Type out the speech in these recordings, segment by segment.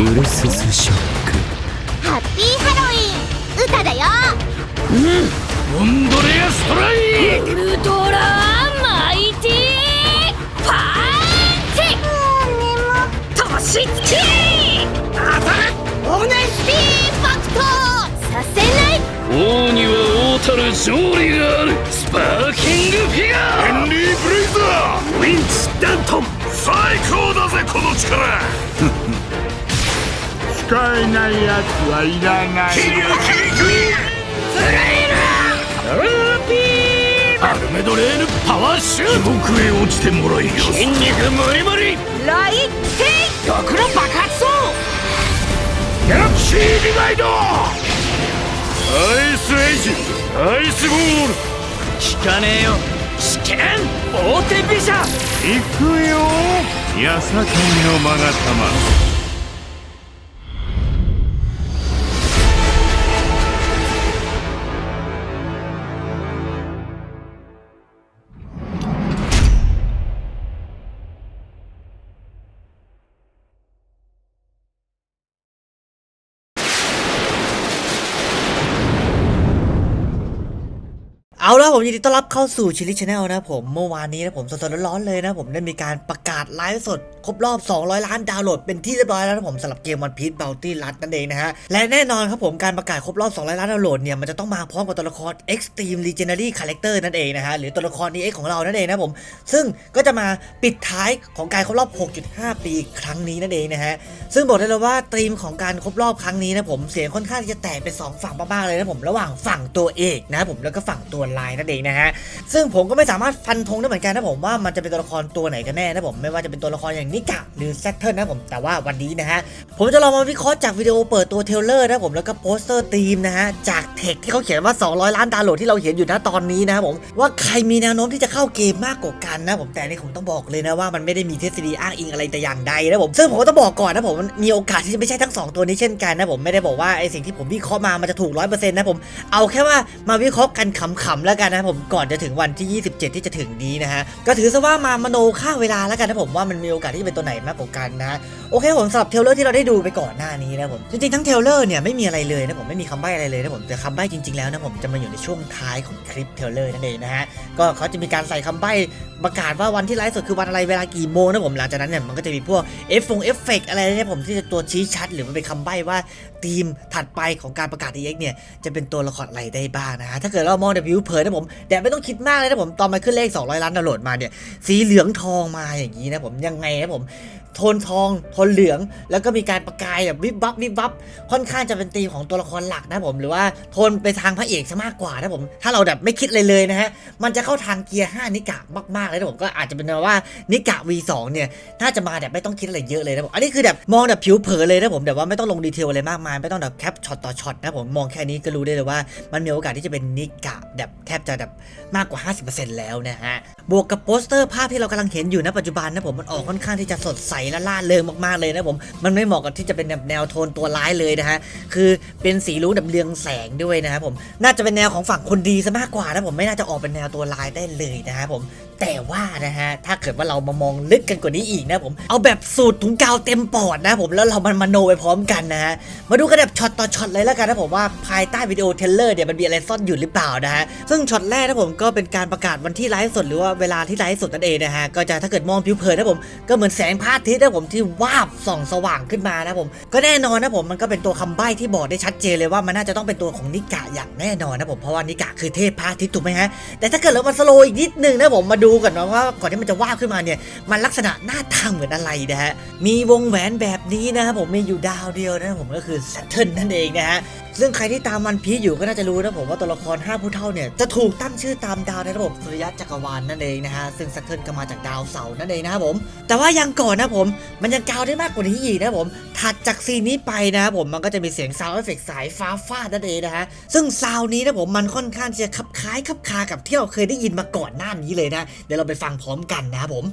ウルススショッハッピーハロウィン歌だよ。オンドレアストライク。ウルトラマイティパンチもう年つき当たるオネスティファクトさせない。王には王たる勝利があるスパーキングフィガーヘンリー・ブレイザーウィンチ・ダントン最高だぜこの力使えないやつはいらないキリュウキリクイアルメドレーヌパワーシュート地獄へ落ちてもらいよ。筋肉ムリムリライテイ毒の爆発層ギャラクシーリバイドアイスエイジアイスボール効かねえよ。試験大手飛車行くよ。八坂のマガ เอาละผมยินดีต้อนรับเข้าสู่ชิลิชแนลนะผมเมื่อวานนี้นะผมสดๆร้อนๆเลยนะผมได้มีการประกาศไลฟ์สด ครบรอบ 200 ล้านดาวน์โหลดเป็นที่เรียบร้อยแล้วนะผมสำหรับเกมวันพีชเบลตี้รัดนั่นเองนะฮะ และแน่นอนครับผมการประกาศครบรอบ 200 ล้านดาวน์โหลดเนี่ยมันจะต้องมาพร้อมกับตัวละคร Extreme Legendary Character นั่นเองนะฮะ หรือตัวละคร EX ของเรานั่นเองนะผม ซึ่งก็จะมาปิดท้ายของการครบรอบ 6.5 ปีครั้งนี้นั่นเองนะฮะซึ่งบอกได้เลยว่าธีมของการครบรอบครั้งนี้นะผมเสียงค่อนข้างที่จะแตกเป็นสองฝั่งมากๆเลยนะผมระหว่างฝั่งตัวเอกนะผมแล้วก็ฝั่งตัวลายนั่นเองนะฮะซึ่งผมก็ไม่สามารถฟันธงได้เหมือนกันนะผมว่ามันจะเป็นตัวละครตัวไหนกันแน่นะผมไม่ว่าจะเป็นตัวละครอย่างนิกะหรือแซตเทิลนะผมแต่ว่าวันนี้นะฮะผมจะลองมาวิเคราะห์จากวิดีโอเปิดตัวเทลเลอร์นะผมแล้วก็โปสเตอร์ทีมนะฮะจากเทคที่เขาเขียนว่า 200 ล้านดาวน์โหลดที่เราเห็นอยู่นะตอนนี้นะผมว่าใครมีแนวโน้มที่จะเข้าเกมมากกว่ากันนะผมแต่นี่ผมต้องบอกเลยนะว่ามันไม่ได้มีทฤษฎีอ้างอิงอะไรแต่อย่างใดนะผมซึ่งผมก็ต้องบอกก่อนนะผมมีโอกาสที่จะไม่ใช่ทั้งสองตัวนี้เช่นกันนะผมไม่ได้บอกว่าไอสิ่งที่ผมวิเคราะห์มามันจะถูกร้อยเปอร์เซ็นต์นะผมเอาแค่ว่ามาวิเคราะห์กันขำๆแล้วกันนะผมก่อนจะถึงวันที่ 27 ที่จะถึงนี้นะฮะก็ถือซะว่ามามโนค่าเวลาแล้วกันนะผมว่ามันมีโอกาสที่จะเป็นตัวไหนมากกว่ากันนะโอเคผมสำหรับเทลเลอร์ที่เราได้ดูไปก่อนหน้านี้นะผมจริงๆทั้งเทลเลอร์เนี่ยไม่มีอะไรเลยนะผมไม่มีคำใบ้อะไรเลยนะผมแต่คำใบ้จริงๆแล้วนะผมจะมาอยู่ในช่วงท้ายของคลิปเทลเลอร์นั่นเองนะฮะก็เขาจะมีการใส่คำใบ้ประกาศว่าวันที่ไลฟ์สดคือวันอะไรเวลากี่โมงนะผมหลังจากนั้นเนี่ยมันก็จะมีพวกเอฟฟงเอฟเฟกอะไรเนี่ยผมที่จะตัวชี้ชัด หรือมันเป็นคำใบ้ว่าทีมถัดไปของการประกาศ EX เนี่ยจะเป็นตัวละครอะไรได้บ้างนะฮะถ้าเกิดเรามองแบบผิวเผินะผม แต่ไม่ต้องคิดมากเลยนะผม ตอนมันขึ้นเลข 200 ล้านดาวน์โหลดมาเนี่ย สีเหลืองทองมาอย่างนี้นะผม ยังไงนะผม โทนทอง โทนเหลือง แล้วก็มีการประกายแบบวิบวับวิบวับ ค่อนข้างจะเป็นธีมของตัวละครหลักนะผม หรือว่าโทนไปทางพระเอกซะมากกว่านะผม ถ้าเราแบบไม่คิดเลยเลยนะฮะ มันจะเข้าทางเกียร์ 5 นิกะมากๆเลยนะผม ก็อาจจะเป็นว่านิกะ V2 เนี่ย น่าจะมาแบบไม่ต้องคิดอะไรเยอะเลยนะผม อันนี้คือแบบมองแบบผิวเผินเลยนะผมแบบว่าไม่ต้องลงดีเทลอะไรมากมาย ไม่ต้องแบบแคปช็อตต่อช็อตนะผม มองแค่นี้ก็รู้ได้เลยว่ามันมีโอกาสที่จะเป็นนิกะแบบแทบจะแบบมากกว่า 50%แล้วนะฮะ บวกกับโปสเตอร์ภาพที่เรากำลังเห็นอยู่ณปัจจุบันนะผมมันออกค่อนข้างที่จะสดใสและล่าเริงมากๆเลยนะผม มันไม่เหมาะกับที่จะเป็นแบบแนวโทนตัวร้ายเลยนะฮะ คือเป็นสีรุ้งแบบเรืองแสงด้วยนะครับผม น่าจะเป็นแนวของฝั่งคนดีซะมากกว่านะผมไม่น่าจะออกเป็นแนวตัวร้ายได้เลยนะครับผมแต่ว่านะฮะ ถ้าเกิดว่าเรามามองลึกกันกว่านี้อีกนะผม เอาแบบสูตรถุงกาวเต็มปอดนะผมแล้วเรามันมโนไปพร้อมกันนะฮะ มาดูกันแบบช็อตต่อช็อตเลยแล้วกันนะผมว่าภายใต้วิดีโอเทเลอร์เนี่ยมันมีอะไรซ่อนอยู่หรือเปล่านะฮะซึ่งช็อตแรกนะผมก็เป็นการประกาศวันที่ไลฟ์สดหรือว่าเวลาที่ไลฟ์สดนั่นเองนะฮะก็จะถ้าเกิดมองผิวเผินนะผมก็เหมือนแสงพระอาทิตย์นะผมที่วาบส่องสว่างขึ้นมานะผมก็แน่นอนนะผมมันก็เป็นตัวคำใบ้ที่บอกได้ชัดเจนเลยว่ามันน่าจะต้องเป็นตัวของนิกะอย่างแน่นอนนะผมเพราะว่านิกะคือเทพพระอาทิตย์ถูกไหมฮะแต่ถ้าเกิดเรามาสโลว์อีกนิดนึงนะผมมาดูกันนะว่าก่อนที่มันจะวาบขึ้นมาเนี่ยมันลักษณะหน้าทางเหมือนอะไรนะฮะมีวงแหวนแบบนี้นะครับผมมีอยู่ดาวเดียวนะผมก็คือ Saturn นั่นเองนะฮะ ซึ่งใครที่ตามวันพีชอยู่ก็น่าจะรู้นะผมว่าตัวละคร5ผู้เท่าเนี่ยจะถูกตั้งชื่อตามดาวในระบบสุริยะจักรวาลนั่นเองนะฮะซึ่ง Saturn ก็มาจากดาวเสาร์นั่นเองนะครับผม แต่ว่ายังก่อนนะผมมันยังกาวได้มากกว่านี้อีกนะผมถัดจากซีนนี้ไปนะครับผมมันก็จะมีเสียงซาวด์เอฟเฟกต์สายฟ้าฟาดนั่นเองนะฮะซึ่งซาวด์นี้นะผมมันค่อนข้างจะคลับคล้ายคลับคากับที่เราเคยได้ยินมาก่อนหน้านี้เลยนะเดี๋ยวเราไปฟังพร้อมกันนะครับผม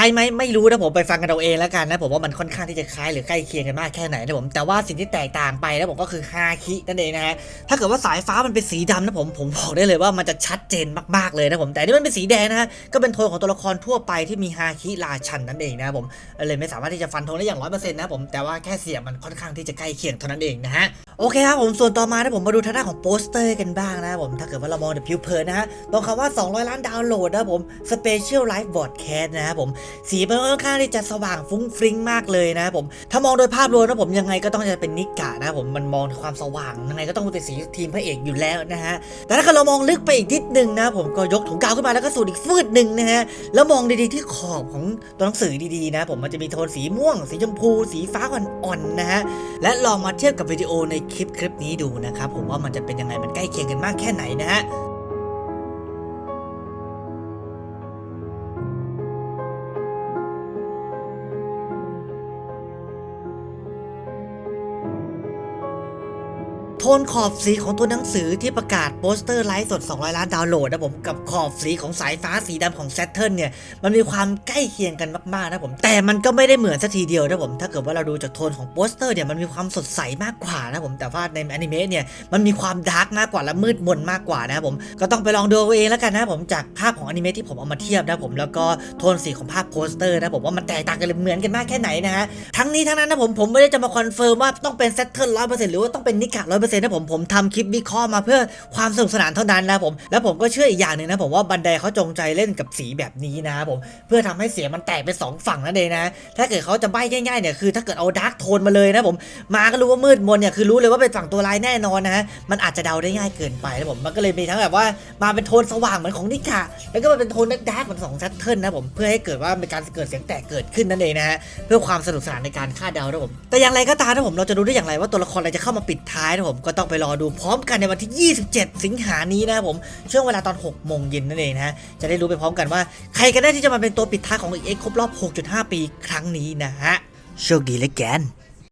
ใครไหมไม่รู้นะผมไปฟังกันเอาเองแล้วกันนะผมว่ามันค่อนข้างที่จะคล้ายหรือใกล้เคียงกันมากแค่ไหนนะผมแต่ว่าสิ่งที่แตกต่างไปนะผมก็คือฮาคินั่นเองนะฮะถ้าเกิดว่าสายฟ้ามันเป็นสีดำนะผมผมบอกได้เลยว่ามันจะชัดเจนมากๆเลยนะผมแต่นี่มันเป็นสีแดงนะฮะก็เป็นโทนของตัวละครทั่วไปที่มีฮาคิราชันนั่นเองนะผมเลยไม่สามารถที่จะฟันธงได้อย่างร้อยเปอร์เซ็นต์นะผมแต่ว่าแค่เสียงมันค่อนข้างที่จะใกล้เคียงเท่านั้นเองนะฮะโอเคครับผมส่วนต่อมานะผมมาดูทางด้านของโปสเตอร์กันบ้างนะผมถ้าเกิดว่าเรามองแบบผิวเผินนะฮะตรงคำว่า 200 ล้านดาวน์โหลดนะผม Special Live Broadcast นะครับผมสีมันค่อนข้างที่จะสว่างฟุ้งฟริ้งมากเลยนะครับผมถ้ามองโดยภาพรวมนะผมยังไงก็ต้องจะเป็นนิกะนะผมมันมองความสว่างยังไงก็ต้องเป็นสีทีมพระเอกอยู่แล้วนะฮะแต่ถ้าเกิดเรามองลึกไปอีกนิดนึงนะผมก็ยกถุงกาวขึ้นมาแล้วก็สูดอีกฟืดหนึ่งนะฮะแล้วมองดีๆที่ขอบของตัวหนังสือดีๆนะ ผมมันจะมีโทนสีม่วง สีชมพู สีฟ้าอ่อนๆนะฮะและลองมาเทียบกับวิดีโอในคลิปคลิปนี้ดูนะครับผมว่ามันจะเป็นยังไงมันใกล้เคียงกันมากแค่ไหนนะฮะ โทนขอบสีของตัวหนังสือที่ประกาศโปสเตอร์ไลฟ์สด 200 ล้านดาวน์โหลดนะผมกับขอบสีของสายฟ้าสีดำของ Saturn เนี่ยมันมีความใกล้เคียงกันมากๆนะผมแต่มันก็ไม่ได้เหมือนสักทีเดียวนะผมถ้าเกิดว่าเราดูจากโทนของโปสเตอร์เนี่ยมันมีความสดใสมากกว่านะผมแต่ว่าในอนิเมะเนี่ยมันมีความดาร์กมากกว่าและมืดมนมากกว่านะผมก็ต้องไปลองดูเอาเองแล้วกันนะผมจากภาพของอนิเมะที่ผมเอามาเทียบนะผมแล้วก็โทนสีของภาพโปสเตอร์นะผมว่ามันแตกต่างกันเลยเหมือนกันมากแค่ไหนนะฮะทั้งนี้ทั้งนั้นนะผมผมไม่ได้จะมาคอนเฟิร์มว่าต้องเป็น Saturn 100%หรือว่าต้องเป็นนิกะ100%นะผมผมทำคลิปวิเคราะห์มาเพื่อความสนุกสนานเท่านั้นนะผมแล้วผมก็เชื่ออีกอย่างหนึ่งนะผมว่าบันไดเขาจงใจเล่นกับสีแบบนี้นะผมเพื่อทำให้เสียงมันแตกเป็นสองฝั่งนั่นเองนะ ถ้าเกิดเขาจะใบ้ง่ายๆเนี่ยคือถ้าเกิดเอาดาร์กโทนมาเลยนะผมมาก็รู้ว่ามืดมนเนี่ยคือรู้เลยว่าเป็นฝั่งตัวร้ายแน่นอนนะมันอาจจะเดาได้ง่ายเกินไปนะผมมันก็เลยมีทั้งแบบว่ามาเป็นโทนสว่างเหมือนของนิกะแล้วก็มาเป็นโทนดาร์กเหมือนสองแซตเทิลนะผมเพื่อให้เกิดว่ามีการเกิดเสียงแตกเกิดขึ้นนั่นเองนะฮะเพื่อความสนุกสนานในการคาดเดานะผมแต่อย่างไรก็ตามนะผมเราจะรู้ได้อย่างไรว่าตัวละครอะไรจะเข้ามาปิดท้ายนะผมก็ต้องไปรอดูพร้อมกันในวันที่ 27 สิงหานี้นะครับผมช่วงเวลาตอน 6 โมงเย็นนั่นเองนะฮะจะได้รู้ไปพร้อมกันว่า ใครกันแน่ที่จะมาเป็นตัวปิดท้ายของ EX ครบรอบ 6.5 ปีครั้งนี้นะฮะโชคดีเลยแกน